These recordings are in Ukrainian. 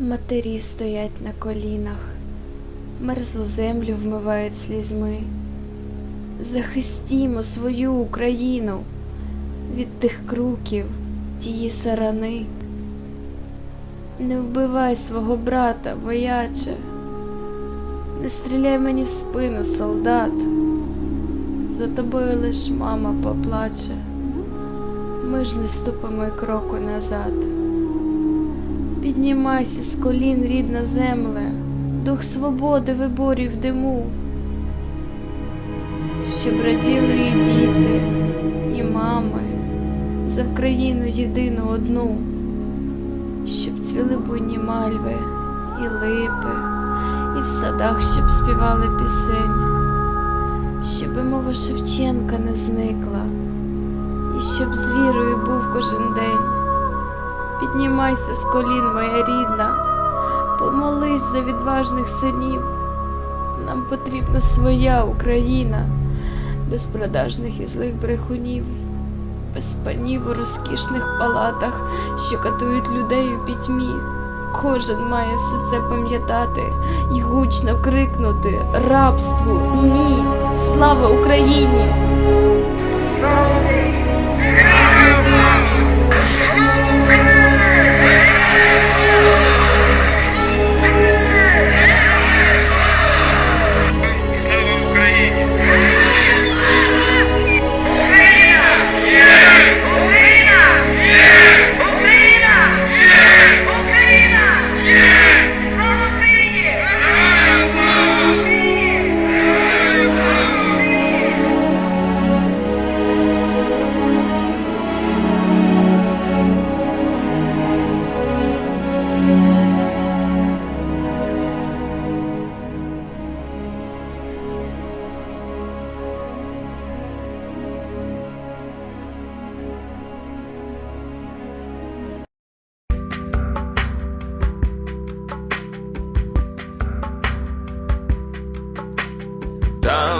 Матері стоять на колінах, мерзлу землю вмивають слізьми. Захистімо свою Україну від тих круків, тії сарани. Не вбивай свого брата, вояче, не стріляй мені в спину, солдат. За тобою лиш мама поплаче. Ми ж не ступимо й кроку назад. Піднімайся з колін, рідна земле, дух свободи виборів диму. Щоб раділи і діти, і мами за Вкраїну єдину одну, щоб цвіли буйні мальви і липи, і в садах щоб співали пісень, щоб мова Шевченка не зникла, і щоб з вірою був кожен день. Піднімайся з колін, моя рідна, помолись за відважних синів. Нам потрібна своя Україна, без продажних і злих брехунів, без панів у розкішних палатах, що катують людей у пітьмі. Кожен має все це пам'ятати і гучно крикнути рабству ні! Слава Україні! І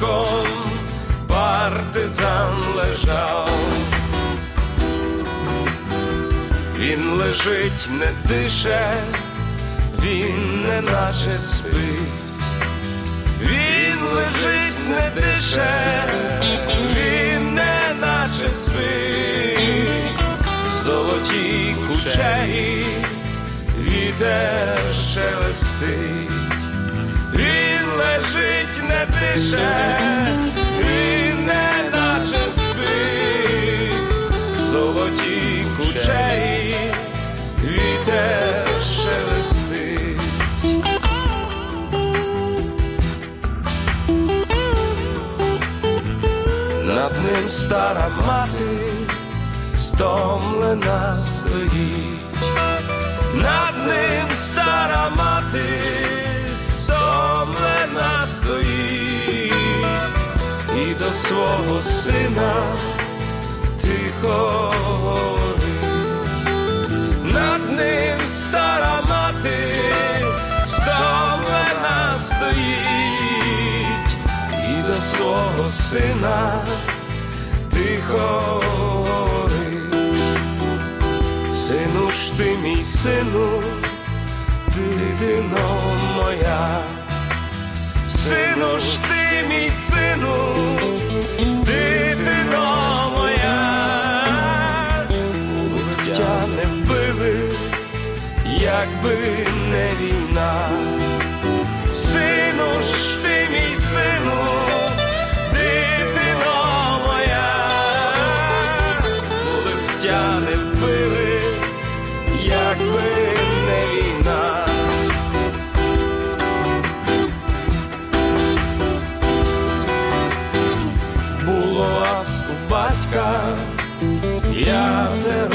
дубочком партизан лежав. Він лежить, не дише, він не наче спить. Він лежить, не дише, він не наче спить. Золоті кучері, вітер дише, він не наче спить. Золоті кучері, вітер шелестить. Над ним стара мати стомлена стоїть, над ним стара мати свого сина тихо говорить, над ним стара мати стомлена стоїть, і до свого сина тихо говорить, сину ж ти мій сину, дитино моя, сину ж ти якби не війна. Сину ж ти мій сину, after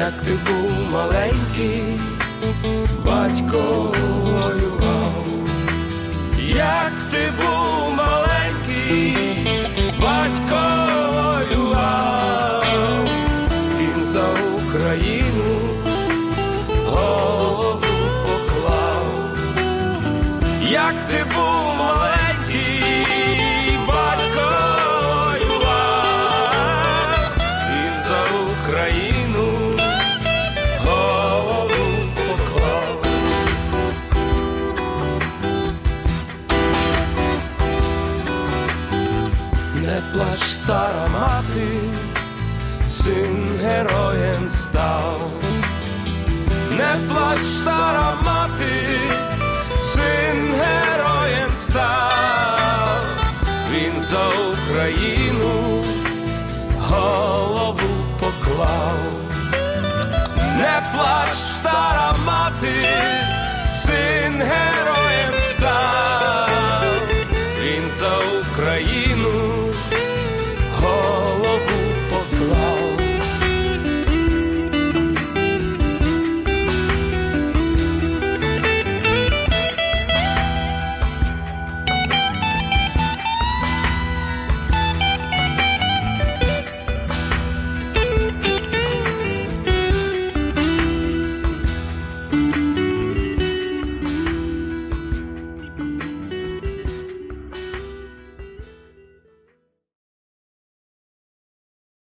як ти був маленький, батько воював, як ти був маленький, батько воював, він за Україну голову поклав, як ти був маленький, мати, син героєм став. Не плач, стара.